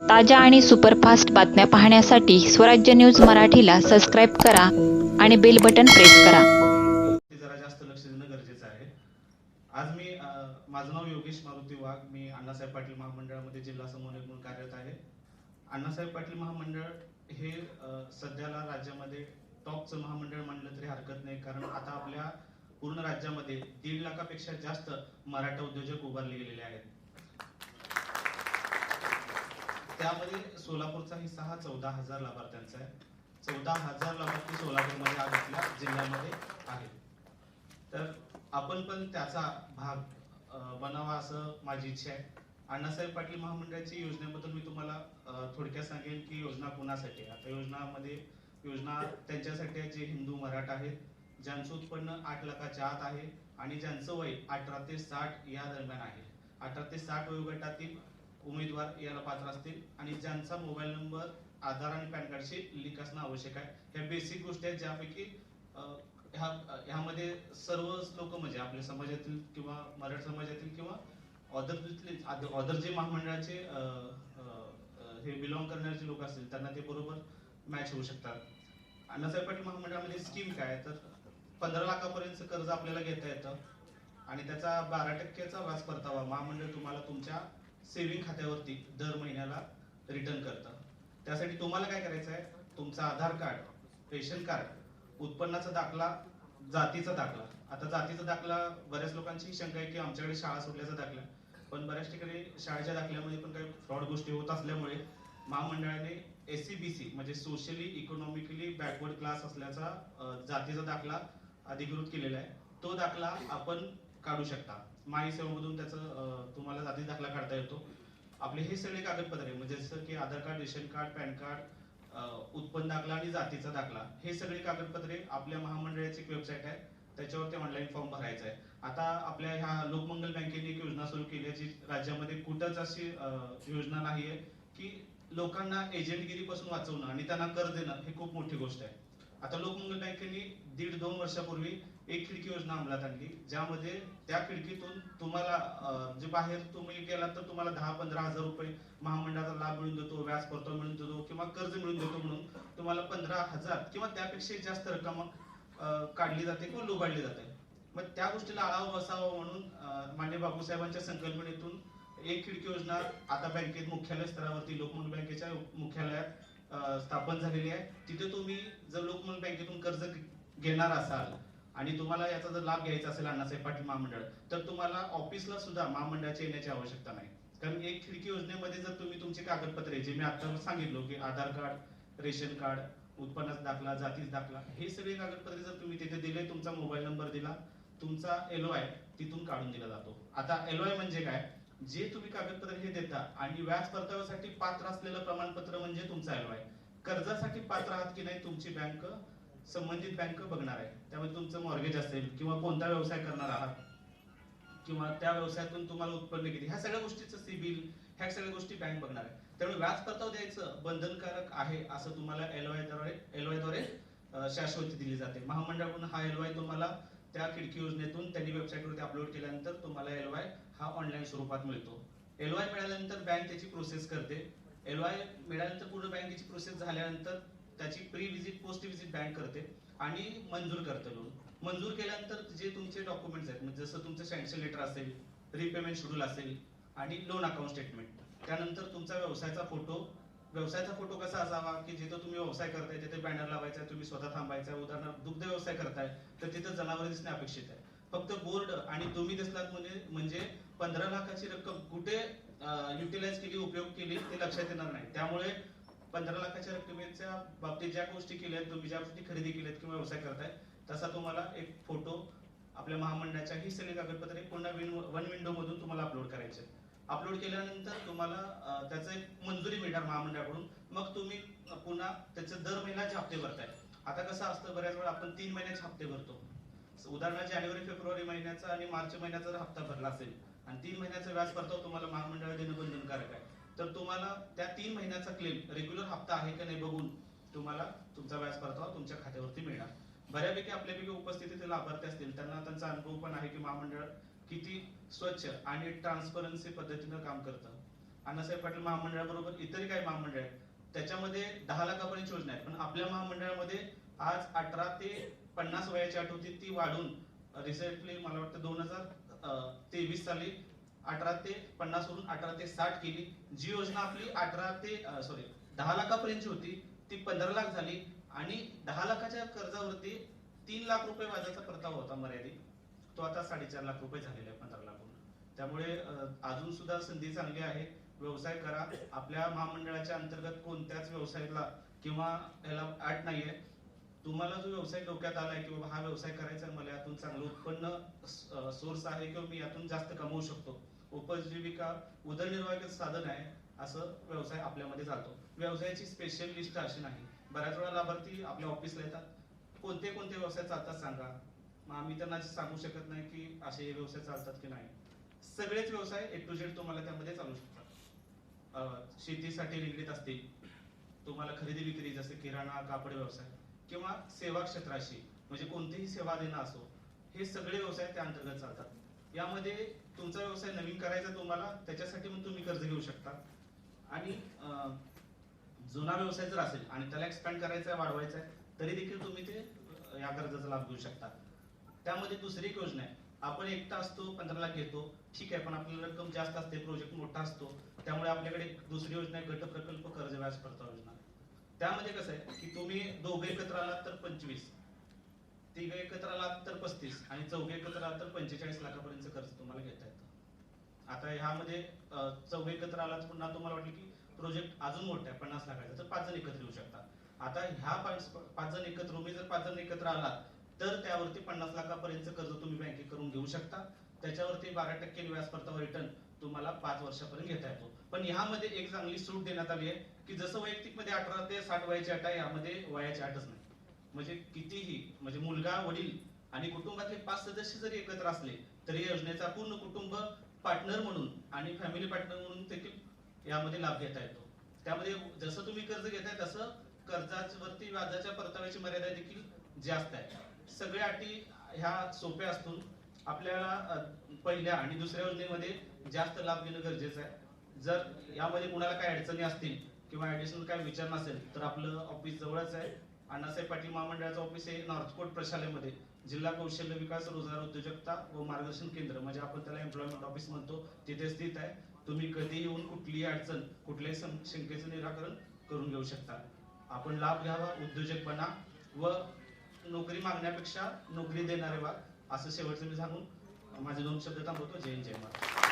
ताज्या आणि सुपरफास्ट बातम्या पाहण्यासाठी स्वराज्य न्यूज मराठीला सबस्क्राईब करा आणि बेल बटन प्रेस करा. ते जरा जास्त लक्ष देणं गरजेचं आहे. आज मी माझं नाव योगेश मारुती वाघ. मी अण्णासाहेब पाटील महामंडळामध्ये जिल्हा समन्वयक म्हणून कार्यरत आहे. अण्णासाहेब पाटील महामंडळ हे सध्याला राज्यामध्ये टॉपचं महामंडळ म्हणलं तरी हरकत नाही. कारण आता आपल्या पूर्ण राज्यामध्ये दीड लाखापेक्षा जास्त मराठा उद्योजक उभारले गेलेले आहेत. त्यामध्ये सोलापूरचा हिस्सा हा चौदा हजार लाभार्थ्यांचा आहे. चौदा हजार लाभार्थी सोलापूरमध्ये आज आपल्या जिल्ह्यामध्ये आहेत. तर आपण पण त्याचा भाग बनावा असं माझी इच्छा आहे. अण्णासाहेब पाटील महामंडळाची योजनेबद्दल मी तुम्हाला थोडक्यात सांगेन की योजना कुणासाठी आहे? आता योजनामध्ये योजना त्यांच्यासाठी आहे जे हिंदू मराठा आहेत ज्यांचं उत्पन्न आठ लाखाच्या आत आहे आणि ज्यांचं वय अठरा ते साठ या दरम्यान आहे. अठरा ते साठ वयोगटातील उमेदवार याला पात्र असतील. आणि ज्यांचा मोबाईल नंबर आधार आणि पॅन कार्डशी लिंक असणं आवश्यक आहे. ह्या बेसिक गोष्टी आहेत ज्यापैकी ह्यामध्ये सर्व लोक म्हणजे आपल्या समाजातील किंवा मराठा समाजातील किंवा अदर ऑदर जे महामंडळाचे हे बिलॉंग करणारे लोक असतील त्यांना ते बरोबर मॅच होऊ शकतात. अण्णासाहेब पाटील महामंडळामध्ये स्कीम काय तर पंधरा लाखापर्यंत कर्ज आपल्याला घेता येतं. आणि त्याचा बारा टक्क्याचा व्याज परतावा महामंडळ तुम्हाला तुमच्या सेव्हिंग खात्यावरती दर महिन्याला रिटर्न करतं त्यासाठी तुम्हाला काय करायचं आहे? तुमचं आधार कार्ड रेशन कार्ड उत्पन्नाचा दाखला जातीचा दाखला. आता जातीचा दाखला बऱ्याच लोकांची शंका आहे की आमच्याकडे शाळा सुटल्याचा दाखला पण बऱ्याच ठिकाणी शाळेच्या दाखल्यामध्ये पण काही फ्रॉड गोष्टी होत असल्यामुळे महामंडळाने एस सी बी सी म्हणजे सोशली इकॉनॉमिकली बॅकवर्ड क्लास असल्याचा जातीचा दाखला अधिकृत केलेला आहे. तो दाखला आपण काढू शकता. माई सेवामधून त्याचं तुम्हाला जाती दाखला काढता येतो. आपले हे सगळे कागदपत्रे म्हणजे जसं की Aadhaar card ration card PAN card उत्पन्न दाखला आणि जातीचा दाखला हे सगळे कागदपत्रे आपल्या महामंडळाची एक वेबसाईट आहे. त्याच्यावरती ऑनलाईन फॉर्म भरायचा आहे. आता आपल्या ह्या लोकमंगल बँकेने एक योजना सुरू केली आहे जी राज्यामध्ये कुठंच अशी योजना योजना नाहीये की लोकांना एजंटगिरीपासून वाचवणं आणि त्यांना कर देणं हे खूप मोठी गोष्ट आहे. आता लोकमंगल बँकेने दीड दोन वर्षापूर्वी एक खिडकी योजना अंमलात आणली. ज्यामध्ये त्या खिडकीतून तुम्हाला जे बाहेर तुम्ही गेलात तर तुम्हाला दहा पंधरा हजार रुपये महामंडळाचा लाभ मिळून देतो व्याज परतावा मिळून देतो किंवा कर्ज मिळून देतो म्हणून तुम्हाला पंधरा हजार किंवा त्यापेक्षा जास्त रक्कम काढली जाते किंवा लुबाडली जाते. मग त्या गोष्टीला आळावा बसावा म्हणून अं, मान्य संकल्पनेतून एक खिडकी योजना आता बँकेत मुख्यालय स्तरावरती लोकमत बँकेच्या मुख्यालयात स्थापन झालेली आहे. तिथे तुम्ही जर लोकमत बँकेतून कर्ज घेणार असाल आणि तुम्हाला याचा जर लाभ घ्यायचा असेल अण्णासाहेब पाटील महामंडळ तर तुम्हाला ऑफिसला सुद्धा महामंडळाच्या येण्याची आवश्यकता नाही. कारण एक खिडकी योजनेमध्ये जर तुम्ही तुमची कागदपत्रे जे मी आता सांगितलो की आधार कार्ड रेशन कार्ड उत्पन्नाचा दाखला जातीच दाखला हे सगळे कागदपत्रे जर तुम्ही तिथे दिले तुमचा मोबाईल नंबर दिला तुमचा एलओआय तिथून काढून दिला जातो. आता एलओआय म्हणजे काय? जे तुम्ही कागदपत्र हे देता आणि व्याज परताव्यासाठी पात्र असलेलं प्रमाणपत्र म्हणजे तुमचा एलओआय कर्जासाठी पात्र आहात की नाही तुमची बँक संबंधित बँक बघणार आहे. त्यामुळे तुमचं मॉर्गेज असेल किंवा कोणता व्यवसाय करणार आहात किंवा त्या व्यवसायातून तुम्हाला उत्पन्न किती ह्या सगळ्या गोष्टीचं सिबिल ह्या सगळ्या गोष्टी बँक बघणार आहे. त्यामुळे व्याज परताव द्यायचं बंधनकारक आहे असं तुम्हाला एलवायद्वारे एलवायद्वारे द्वारे शाश्वती दिली जाते. महामंडळाकडून हा एलवाय तुम्हाला त्या खिडकी योजनेतून त्यांनी वेबसाईटवरती अपलोड केल्यानंतर तुम्हाला एलवाय हा ऑनलाईन स्वरूपात मिळतो. एलवाय मिळाल्यानंतर बँक त्याची प्रोसेस करते. एलवाय मिळाल्यानंतर पूर्ण बँकेची प्रोसेस झाल्यानंतर त्याची pre visit post visit bank करते आणि मंजूर करते लोन मंजूर केल्यानंतर जे तुमचे डॉक्युमेंट्स आहेत म्हणजे जसं तुमचं सँक्शन लेटर असेल रिपेमेंट शेड्यूल असेल आणि लोन अकाउंट स्टेटमेंट त्यानंतर तुमचा व्यवसायाचा फोटो व्यवसायाचा फोटो कसा असावा? की जिथं तुम्ही व्यवसाय करताय तिथे बॅनर लावायचा आहे, तुम्ही स्वतः थांबायचा उदाहरणार्थ दुग्ध व्यवसाय करताय तर तिथं जनावर दिसणे अपेक्षित आहे. फक्त बोर्ड आणि तुम्ही दिसलात म्हणजे म्हणजे पंधरा लाखाची रक्कम कुठे युटिलाइज केली उपयोग केली ते लक्षात येणार नाही. त्यामुळे पंधरा लाखाच्या रकमेच्या बाबतीत ज्या गोष्टी केल्या आहेत तुम्ही ज्या गोष्टी खरेदी केल्यात किंवा व्यवसाय करताय तसा तुम्हाला एक फोटो आपल्या महामंडळाच्या ही सगळी कागदपत्रे पुन्हा वन विंडो मधून तुम्हाला अपलोड करायचे अपलोड केल्यानंतर तुम्हाला त्याचं एक मंजुरी मिळणार महामंडळाकडून. मग तुम्ही पुन्हा त्याचे दर महिन्याचे हप्ते भरताय आता कसं असतं बऱ्याच वेळा आपण तीन महिन्याचे हप्ते भरतो. उदाहरणार्थ जानेवारी फेब्रुवारी महिन्याचा आणि मार्च महिन्याचा जर हप्ता भरला असेल आणि तीन महिन्याचा व्याज परतावा तुम्हाला महामंडळ देणं बंधनकारक आहे. तर तुम्हाला त्या तीन महिन्याचा क्लेम रेग्युलर हप्ता आहे का नाही बघून तुम्हाला तुमचा व्याज परतावा तुमच्या खात्यावरती मिळणार. बऱ्यापैकी आपल्यापैकी उपस्थितीत लाभार्थी असतील. त्यांना त्यांचा अनुभव पण आहे की महामंडळ किती स्वच्छ आणि ट्रान्सपरन्सी पद्धतीनं काम करतं. अण्णासाहेब पाटील महामंडळाबरोबर इतरही काही महामंडळ आहेत. त्याच्यामध्ये दहा लाखापर्यंत योजना आहे पण आपल्या महामंडळामध्ये आज अठरा ते पन्नास वयाची आठ होती ती वाढून रिसेंटली मला वाटतं दोन हजार तेवीस साली अठरा ते पन्नास वरून अठरा ते साठ केली. जी योजना आपली अठरा ते सॉरी दहा लाखापर्यंतची होती ती पंधरा लाख झाली आणि दहा लाखाच्या कर्जावरती तीन लाख रुपये व्याजाचा परतावा होता मर्यादित. तो आता साडेचार लाख रुपये झालेला आहे पंधरा लाखून त्यामुळे अजून सुद्धा संधी चांगली आहे. व्यवसाय करा. आपल्या महामंडळाच्या अंतर्गत कोणत्याच व्यवसायाला किंवा याला अट नाहीये. तुम्हाला जो व्यवसाय डोक्यात आलाय की बाबा हा व्यवसाय करायचा मला यातून चांगलं उत्पन्न सोर्स आहे किंवा मी यातून जास्त कमवू शकतो. उपजीविका उदरनिर्वाहाचं साधन आहे असं व्यवसाय आपल्यामध्ये चालतो. व्यवसायाची स्पेशल लिस्ट अशी नाही. बऱ्याच वेळा लाभार्थी आपल्या ऑफिसला येतात. कोणते कोणते व्यवसाय चालतात सांगा. मग आम्ही त्यांना सांगू शकत नाही की असे व्यवसाय चालतात की नाही. सगळेच व्यवसाय ए टू झेड तुम्हाला त्यामध्ये चालू शकतात. शेतीसाठी निगडीत असतील. तुम्हाला खरेदी विक्री जसे किराणा कापड व्यवसाय किंवा सेवा क्षेत्राशी म्हणजे कोणतीही सेवा देणं असो हे सगळे व्यवसाय त्या अंतर्गत चालतात. यामध्ये तुमचा व्यवसाय नवीन करायचा तुम्हाला त्याच्यासाठी पण तुम्ही कर्ज घेऊ शकता. आणि जुना व्यवसाय जर असेल आणि त्याला एक्सपॅन्ड करायचा आहे वाढवायचा आहे तरी देखील तुम्ही ते या कर्जाचा लाभ घेऊ शकता. त्यामध्ये दुसरी एक योजना आहे. आपण एकटा असतो पंधरा लाख घेतो ठीक आहे पण आपल्याला रक्कम जास्त असते प्रोजेक्ट मोठा असतो त्यामुळे आपल्याकडे दुसरी योजना आहे गट प्रकल्प कर्ज व्याज परतावा योजना. त्यामध्ये कसं आहे की तुम्ही दोघे एकत्र आलात तर पंचवीस. तिघ एकत्र आलात तर पस्तीस आणि चौघे एकत्र आलात तर पंचेचाळीस लाखापर्यंत कर्ज तुम्हाला घेता येतं. आता ह्यामध्ये चौघ चौघे एकत्र आलात पुन्हा तुम्हाला वाटलं की प्रोजेक्ट अजून मोठा आहे पन्नास लाखाचा तर पाच जण एकत्र येऊ शकतात आता ह्या पाच पाच जण एकत्र तुम्ही जर पाच जण एकत्र आलात तर त्यावरती पन्नास लाखापर्यंत कर्ज तुम्ही बँकेकडून घेऊ शकता. त्याच्यावरती बारा टक्के व्याज परतावा रिटर्न तुम्हाला पाच वर्षापर्यंत घेता येतो. पण ह्यामध्ये एक चांगली सूट देण्यात आली आहे की जसं वैयक्तिकमध्ये अठरा ते साठ वयाची अट आहे यामध्ये वयाची अटच नाही. म्हणजे कितीही म्हणजे मुलगा वडील आणि कुटुंबातले पाच सदस्य जरी एकत्र असले तरी या योजनेचा पूर्ण कुटुंब पार्टनर म्हणून आणि फॅमिली पार्टनर म्हणून देखील यामध्ये लाभ घेता येतो. त्यामध्ये जसं तुम्ही कर्ज घेताय तसं कर्जावरती व्याजाच्या परताव्याची मर्यादा देखील जास्त आहे. सगळ्या अटी ह्या सोप्या असून आपल्याला पहिल्या आणि दुसऱ्या योजनेमध्ये जास्त लाभ घेणं गरजेचं आहे. जर यामध्ये कुणाला काही अडचणी असतील किंवा ऍडिशनल काही विचार नसेल तर आपलं ऑफिस जवळच आहे. अण्णासाहेब पाटील महामंडळाचं ऑफिस आहे नॉर्थकोट प्रशालेमध्ये. जिल्हा कौशल्य विकास रोजगार उद्योजकता व मार्गदर्शन केंद्र. म्हणजे आपण त्याला एम्प्लॉयमेंट ऑफिस म्हणतो. तिथे स्थित आहे. तुम्ही कधी येऊन कुठलीही अडचण कुठल्याही सं- शंकेचं निराकरण करून घेऊ शकता. आपण लाभ घ्यावा उद्योजक बना व नोकरी मागण्यापेक्षा नोकरी देणारे वा असं शेवटचं मी सांगून माझे दोन शब्द थांबवतो. जय जय महाराज